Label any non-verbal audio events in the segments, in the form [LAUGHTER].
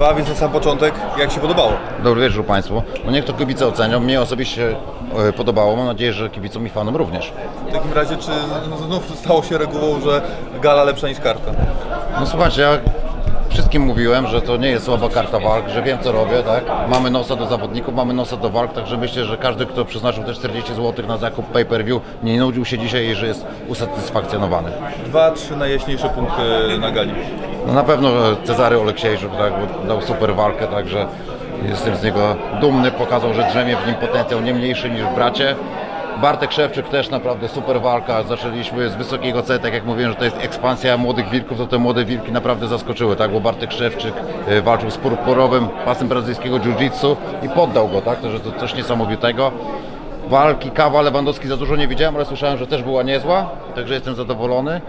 A więc na sam początek, jak się podobało? Dobry wieczór Państwu. No niech to kibice ocenią. Mnie osobiście e, podobało. Mam nadzieję, że kibicom i fanom również. W takim razie, czy znów stało się regułą, że gala lepsza niż karta? No słuchajcie, ja wszystkim mówiłem, że to nie jest słaba karta walk, że wiem co robię, tak? Mamy nosa do zawodników, mamy nosa do walk, także myślę, że każdy, kto przeznaczył te 40 zł na zakup pay-per-view, nie nudził się dzisiaj i że jest usatysfakcjonowany. Dwa, trzy najjaśniejsze punkty na gali. No na pewno Cezary Oleksiejczuk tak, bo dał super walkę, także jestem z niego dumny, pokazał, że drzemie w nim potencjał nie mniejszy niż w bracie. Bartek Szewczyk też naprawdę super walka, zaczęliśmy z wysokiego C, tak jak mówiłem, że to jest ekspansja młodych wilków, to te młode wilki naprawdę zaskoczyły, tak, bo Bartek Szewczyk e, walczył z purpurowym pasem brazylijskiego jiu-jitsu i poddał go, tak, to, że to coś niesamowitego. Walki Kawa Lewandowski za dużo nie widziałem, ale słyszałem, że też była niezła, także jestem zadowolony.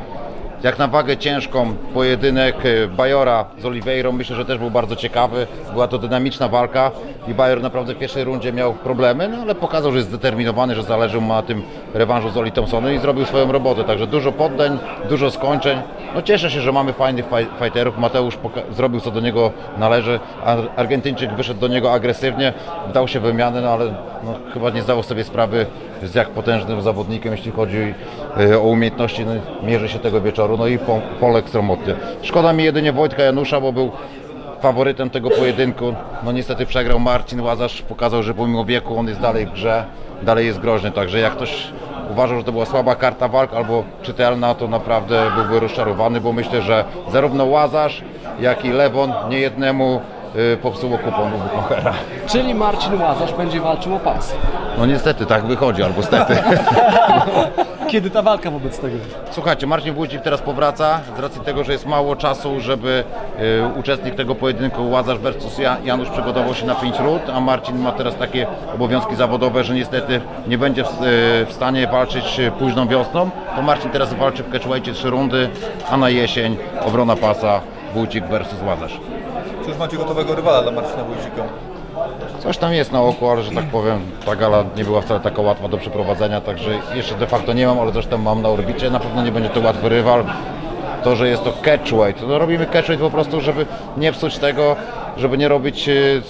Jak na wagę ciężką pojedynek e, Bajora z Oliveirą myślę, że też był bardzo ciekawy. Była to dynamiczna walka i Bajor naprawdę w pierwszej rundzie miał problemy, no ale pokazał, że jest zdeterminowany, że zależy mu na tym rewanżu z Oli Thompsonem i zrobił swoją robotę. Także dużo poddań, dużo skończeń. No cieszę się, że mamy fajnych faj- fighterów. Mateusz zrobił co do niego należy. Ar- Argentyńczyk wyszedł do niego agresywnie, dał się wymianę, no ale no, chyba nie zdawał sobie sprawy z jak potężnym zawodnikiem, jeśli chodzi e, o umiejętności, no, mierzy się tego wieczoru, no i po, Polek Stromotny. Szkoda mi jedynie Wojtka Janusza, bo był faworytem tego pojedynku. No niestety przegrał Marcin Łazarz, pokazał, że pomimo wieku on jest dalej w grze, dalej jest groźny, także jak ktoś uważał, że to była słaba karta walk albo czytelna, to naprawdę byłby rozczarowany, bo myślę, że zarówno Łazarz, jak i Lewon niejednemu popsuło kupon Buchmachera. Czyli Marcin Łazarz będzie walczył o pas. No niestety tak wychodzi, albo stety. [LAUGHS] Kiedy ta walka wobec tego? Słuchajcie, Marcin Wójcik teraz powraca z racji tego, że jest mało czasu, żeby y, uczestnik tego pojedynku Łazarz versus Ja- Janusz przygotował się na 5 rund, a Marcin ma teraz takie obowiązki zawodowe, że niestety nie będzie w, y, w stanie walczyć y, późną wiosną. To Marcin teraz walczy w catchweightie 3 rundy, a na jesień obrona pasa Wójcik versus Łazarz. Czy już macie gotowego rywala dla Marcina Wójcika? Coś tam jest na oku, ale że tak powiem, ta gala nie była wcale taka łatwa do przeprowadzenia, także jeszcze de facto nie mam, ale zresztą mam na orbicie. Na pewno nie będzie to łatwy rywal. To, że jest to catchweight, to robimy catchweight po prostu, żeby nie psuć tego, żeby nie robić yy,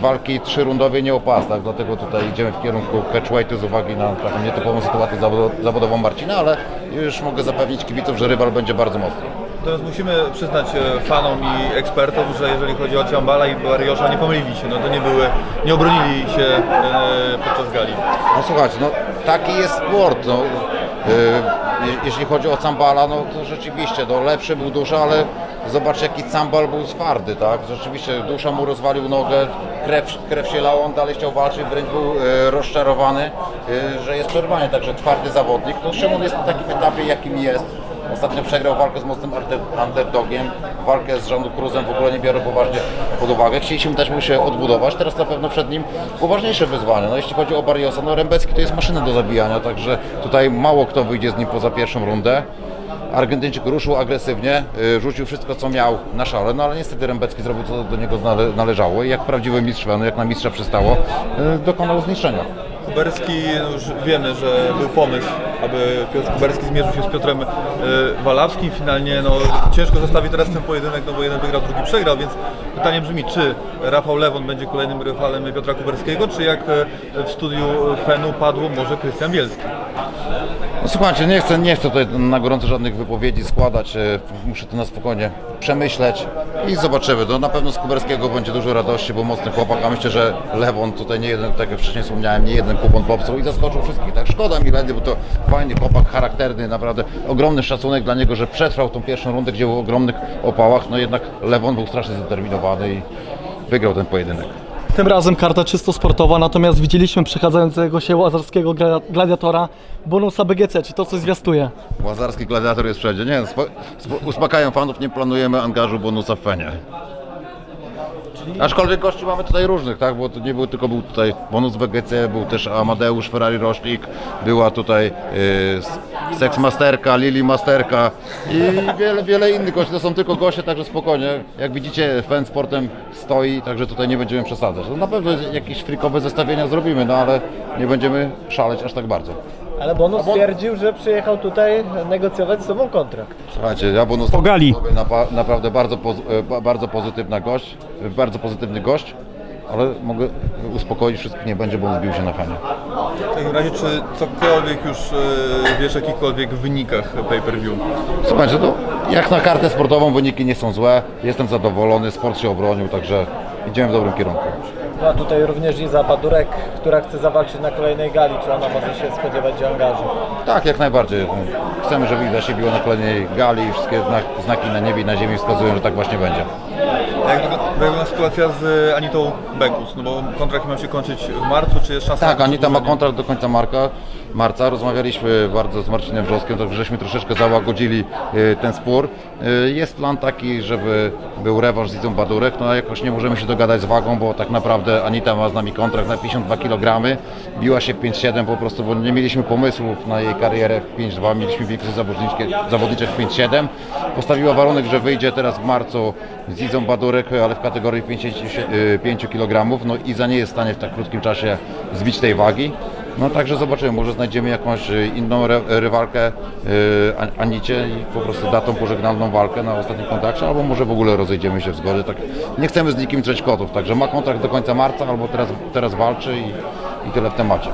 walki trzyrundowej nieopasach, dlatego tutaj idziemy w kierunku catchweightu z uwagi na taką nietypową sytuację zawodo- zawodową Marcina, ale już mogę zapewnić kibiców, że rywal będzie bardzo mocny. Natomiast musimy przyznać e, fanom i ekspertom, że jeżeli chodzi o Ciambala i Bariosza, nie pomylili się, no to nie były, nie obronili się e, podczas gali. No słuchajcie, no taki jest sport. No. Je- jeśli chodzi o Cambala, no to rzeczywiście no, lepszy był dusza, ale zobaczcie jaki Cambal był twardy, tak? Rzeczywiście dusza mu rozwalił nogę, krew, krew się lała, on dalej chciał walczyć, wręcz był e, rozczarowany, e, że jest przerwanie, także twardy zawodnik. No Szymon jest na takim etapie jakim jest. Ostatnio przegrał walkę z mocnym underdogiem, walkę z Żanu Cruzem w ogóle nie biorę poważnie pod uwagę. Chcieliśmy też mu się odbudować, teraz na pewno przed nim poważniejsze wyzwanie. No jeśli chodzi o Barriosa, no Rembecki to jest maszyna do zabijania, także tutaj mało kto wyjdzie z nim poza pierwszą rundę. Argentyńczyk ruszył agresywnie, y, rzucił wszystko co miał na szale, no ale niestety Rembecki zrobił co do niego nale- należało i jak prawdziwy mistrz, no jak na mistrza przystało, y, dokonał zniszczenia. Kuberski, no już wiemy, że był pomysł, aby Piotr Kuberski zmierzył się z Piotrem e, Walawskim. Finalnie no, ciężko zestawić teraz ten pojedynek, no bo jeden wygrał, drugi przegrał, więc pytanie brzmi, czy Rafał Lewon będzie kolejnym rywalem Piotra Kuberskiego, czy jak e, w studiu Fenu padło może Krystian Bielski? Słuchajcie, nie chcę, nie chcę tutaj na gorąco żadnych wypowiedzi składać, e, muszę to na spokojnie przemyśleć i zobaczymy. No, na pewno z Kuberskiego będzie dużo radości, bo mocny chłopak, a myślę, że Lewon tutaj nie jeden, tak jak wcześniej wspomniałem, nie jeden kupon popsuł i zaskoczył wszystkich. Tak szkoda mi Lendy, bo to fajny chłopak, charakterny, naprawdę ogromny szacunek dla niego, że przetrwał tą pierwszą rundę, gdzie był w ogromnych opałach, no jednak Lewon był strasznie zdeterminowany i wygrał ten pojedynek. Tym razem karta czysto sportowa, natomiast widzieliśmy przechadzającego się łazarskiego gladiatora bonusa BGC. Czy to coś zwiastuje? Łazarski gladiator jest wszędzie. Nie, spo, spo, uspokajam fanów, nie planujemy angażu bonusa w Fenie. Aczkolwiek gości mamy tutaj różnych, tak? Bo to nie był tylko był tutaj bonus BGC, był też Amadeusz Ferrari Roszlik, była tutaj y, Sex Masterka, Lili Masterka i wiele, wiele innych gości. To są tylko goście, także spokojnie. Jak widzicie, fan sportem stoi, także tutaj nie będziemy przesadzać. No, na pewno jakieś frikowe zestawienia zrobimy, no ale nie będziemy szaleć aż tak bardzo. Ale Bonus stwierdził, że przyjechał tutaj negocjować z sobą kontrakt. Słuchajcie, ja bonus Po gali. napa- naprawdę bardzo, poz- e, ba- bardzo pozytywna gość, e, bardzo pozytywny gość, ale mogę uspokoić wszystkich, nie będzie, bo on zbił się na fanie. W takim razie, czy cokolwiek już e, wiesz o jakichkolwiek wynikach pay-per-view? Słuchajcie, to jak na kartę sportową wyniki nie są złe, jestem zadowolony, sport się obronił, także idziemy w dobrym kierunku. No a tutaj również Iza Badurek, która chce zawalczyć na kolejnej gali. Czy ona może się spodziewać działangarzy? Tak, jak najbardziej. Chcemy, żeby Iza się biła na kolejnej gali i wszystkie znak- znaki na niebie i na ziemi wskazują, że tak właśnie będzie. Jak wygląda sytuacja z Anitą Bekus? No bo kontrakt miał się kończyć w marcu, czy jest szansa? Tak, na Anita ma przedłużenie? kontrakt do końca marca. marca. Rozmawialiśmy bardzo z Marcinem Wrzoskiem, tak żeśmy troszeczkę załagodzili y, ten spór. Y, Jest plan taki, żeby był rewanż z Izą Badurek, no a jakoś nie możemy się dogadać z wagą, bo tak naprawdę Anita ma z nami kontrakt na 52 kg. Biła się w 5,7 po prostu, bo nie mieliśmy pomysłów na jej karierę w 5,2, mieliśmy większość zawodniczek- zawodniczek w 5,7. Postawiła warunek, że wyjdzie teraz w marcu z Izą Badurek, ale w kategorii 55 kg. No Iza nie jest w stanie w tak krótkim czasie zbić tej wagi. No także zobaczymy, może znajdziemy jakąś y, inną ry- rywalkę y, An- Anicie i po prostu da tą pożegnalną walkę na ostatnim kontrakcie, albo może w ogóle rozejdziemy się w zgodzie. Tak, nie chcemy z nikim trzeć kotów, także ma kontrakt do końca marca, albo teraz, teraz walczy i, i tyle w temacie.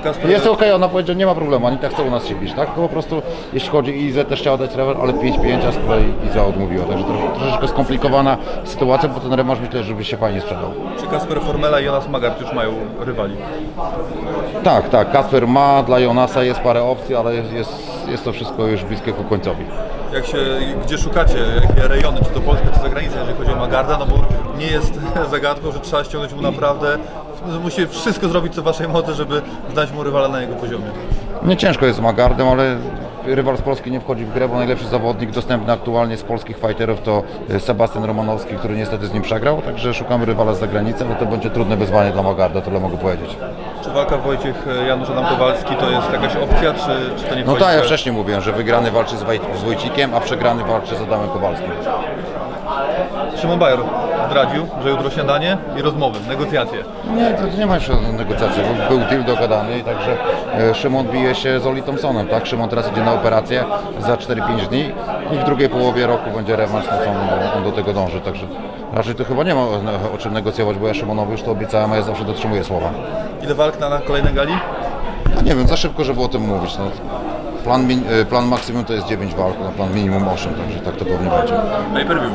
Kasper, Jest okej, ona powiedziała, nie ma problemu, Anita chce u nas się bić, tak? Tylko po prostu, jeśli chodzi o Izę, też chciała dać rewanż, ale 5-5, a z kolei Iza odmówiła, także trosze, troszeczkę skomplikowana sytuacja, bo ten rewanż myślę, żeby się fajnie sprzedał. czy Kasper Formela i Jonas Magart już mają rywali? Tak, tak, Kasper ma, dla Jonasa jest parę opcji, ale jest, jest, jest to wszystko już bliskie ku końcowi. Jak się, gdzie szukacie, jakie rejony, czy to Polska, czy zagranica, jeżeli chodzi o Magarda, no bo nie jest [LAUGHS] zagadką, że trzeba ściągnąć mu naprawdę, musi wszystko zrobić co w waszej mocy, żeby znaleźć mu rywala na jego poziomie. Nie ciężko jest z Magardem, ale rywal z Polski nie wchodzi w grę, bo najlepszy zawodnik dostępny aktualnie z polskich fighterów to y, Sebastian Romanowski, który niestety z nim przegrał, także szukamy rywala z zagranicy, ale to będzie trudne wyzwanie dla Magarda, tyle mogę powiedzieć. Czy walka Wojciech Janusz Adam Kowalski to jest jakaś opcja, czy, czy to nie No tak, ja wcześniej mówiłem, że wygrany walczy z, z Wojcikiem, a przegrany walczy z Adamem Kowalskim. Szymon Bajor zdradził, że jutro śniadanie i rozmowy, negocjacje. Nie, to nie ma jeszcze negocjacji. Był deal dogadany i także e, Szymon bije się z Oli Thompsonem, tak? Szymon teraz idzie na operację za 4-5 dni i w drugiej połowie roku będzie rewanż z Thompsonem, bo on do tego dąży, także raczej to chyba nie ma o, czym negocjować, bo ja Szymonowi już to obiecałem, a ja zawsze dotrzymuję słowa. Ile walk na, na kolejnej gali? No nie wiem, za szybko, żeby o tym mówić. No. Plan, e, plan maksimum to jest 9 walk, no plan minimum 8, także tak to pewnie będzie. Pay per view.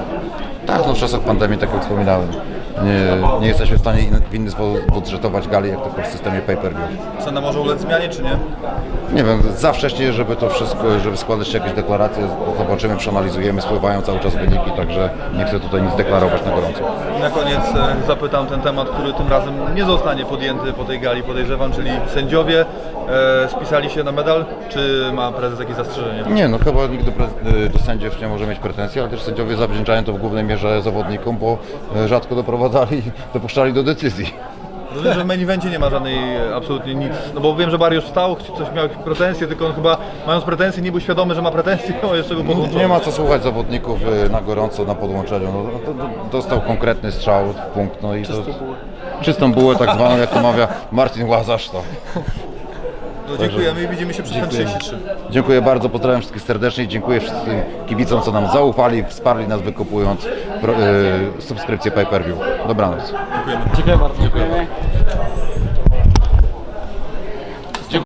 Tak, no w czasach pandemii, tak jak wspominałem, nie, nie jesteśmy w stanie in, w inny sposób budżetować gali, jak tylko w systemie pay-per-view. Cena może ulec zmianie, czy nie? Nie wiem, za wcześnie, żeby to wszystko, żeby składać jakieś deklaracje, zobaczymy, przeanalizujemy, spływają cały czas wyniki, także nie chcę tutaj nic deklarować na gorąco. Na koniec e, zapytam ten temat, który tym razem nie zostanie podjęty po tej gali, podejrzewam, czyli sędziowie e, spisali się na medal, czy ma prezes jakieś zastrzeżenie? Nie, no chyba nikt do, do sędziów nie może mieć pretensji, ale też sędziowie zawdzięczają to w głównej mierze zawodnikom, bo e, rzadko doprowadzali, dopuszczali do decyzji. Rozumiem, że w main evencie nie ma żadnej e, absolutnie nic, no bo wiem, że Bariusz wstał, coś miał jakieś pretensje, tylko on chyba mając pretensje nie był świadomy, że ma pretensje, [LAUGHS] a jeszcze był podłączony. Nie ma co słuchać zawodników e, na gorąco na podłączeniu. No, to, to, dostał konkretny strzał w punkt, no i to... Czystą bułę tak zwaną, jak to mawia Marcin Łazarz. To. No, dziękujemy i widzimy się przy ten 33. Dziękuję bardzo, pozdrawiam wszystkich serdecznie i dziękuję wszystkim kibicom, co nam zaufali, wsparli nas wykupując pro, e, subskrypcję pay-per-view. Dobranoc. Dziękujemy. Dziękuję bardzo.